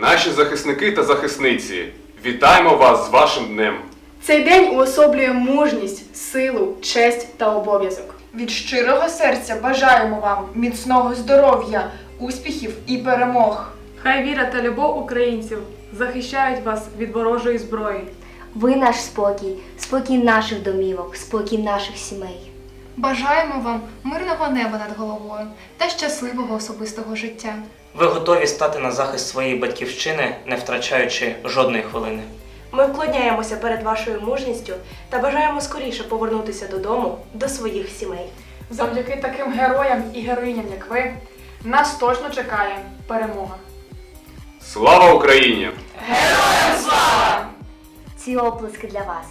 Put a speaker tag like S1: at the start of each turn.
S1: Наші захисники та захисниці, вітаємо вас з вашим днем!
S2: Цей день уособлює мужність, силу, честь та обов'язок.
S3: Від щирого серця бажаємо вам міцного здоров'я, успіхів і перемог.
S4: Хай віра та любов українців захищають вас від ворожої зброї.
S5: Ви наш спокій, спокій наших домівок, спокій наших сімей.
S6: Бажаємо вам мирного неба над головою та щасливого особистого життя.
S7: Ви готові стати на захист своєї батьківщини, не втрачаючи жодної хвилини.
S8: Ми вклоняємося перед вашою мужністю та бажаємо скоріше повернутися додому до своїх сімей.
S2: Завдяки таким героям і героїням, як ви, нас точно чекає перемога.
S1: Слава Україні! Героям!
S5: Ці оплески для вас.